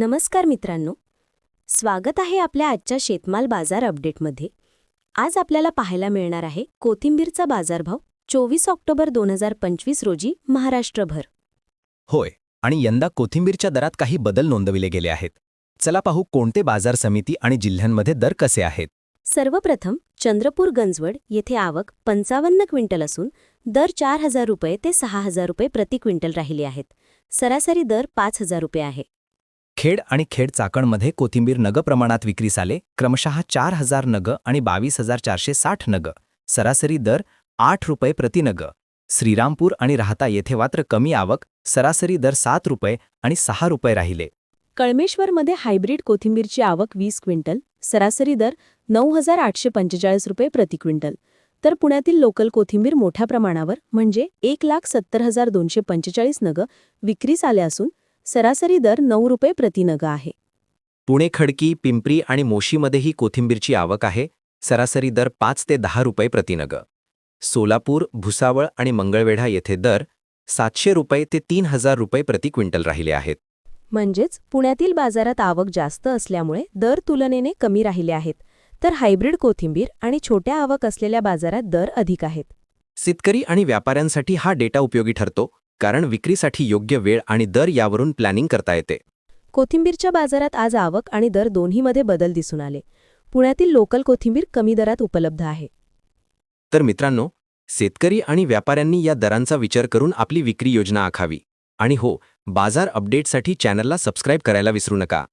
नमस्कार मित्रांनो. स्वागत आहे आपल्या आजच्या शेतमाल बाजार अपडेटमध्ये. आज आपल्याला पाहायला मिळणार आहे कोथिंबीरचा बाजारभाव चोवीस ऑक्टोबर दोन हजार पंचवीस रोजी महाराष्ट्रभर. होय आणि यंदा कोथिंबीरच्या दरात काही बदल नोंदविले गेले आहेत. चला पाहू कोणते बाजार समिती आणि जिल्ह्यांमध्ये दर कसे आहेत. सर्वप्रथम चंद्रपूर गंजवड येथे आवक पंचावन्न क्विंटल असून दर चार हजार रुपये ते सहा हजार रुपये प्रति क्विंटल राहिले आहेत. सरासरी दर पाच हजार रुपये आहे. खेड आणि खेड चाकणमध्ये कोथिंबीर नग प्रमाणात विक्रीस आले क्रमशः चार हजार नग आणि बावीस हजार चारशे साठ नग. सरासरी दर आठ रुपये प्रति नग. श्रीरामपूर आणि राहता येथे मात्र कमी आवक सरासरी दर सात रुपये आणि सहा रुपये राहिले. कळमेश्वरमध्ये हायब्रिड कोथिंबीरची आवक वीस क्विंटल सरासरी दर नऊ हजार आठशे पंचेचाळीस रुपये प्रति क्विंटल. तर पुण्यातील लोकल कोथिंबीर मोठ्या प्रमाणावर म्हणजे एक लाख सत्तर हजार दोनशे पंचेचाळीस नग विक्रीस आले असून सरासरी दर नऊ रुपये प्रति नग आहे. पुणे खडकी पिंपरी आणि मोशीमध्येही कोथिंबीरची आवक आहे. सरासरी दर पाच ते दहा रुपये प्रतिनग. सोलापूर भुसावळ आणि मंगळवेढा येथे दर सातशे रुपये ते तीन हजार रुपये प्रति क्विंटल राहिले आहेत. म्हणजेच पुण्यातील बाजारात आवक जास्त असल्यामुळे दर तुलनेने कमी राहिले आहेत. तर हायब्रिड कोथिंबीर आणि छोट्या आवक असलेल्या बाजारात दर अधिक आहेत. शेतकरी आणि व्यापाऱ्यांसाठी हा डेटा उपयोगी ठरतो. कारण विक्रीसाठी योग्य वेळ आणि दर यावरून प्लॅनिंग करता येते. कोथिंबीरच्या बाजारात आज आवक आणि दर दोन्हीमध्ये बदल दिसून आले. पुण्यातील लोकल कोथिंबीर कमी दरात उपलब्ध आहे. तर मित्रांनो शेतकरी आणि व्यापाऱ्यांनी या दरांचा विचार करून आपली विक्री योजना आखावी. आणि हो बाजार अपडेटसाठी चॅनलला सबस्क्राईब करायला विसरू नका.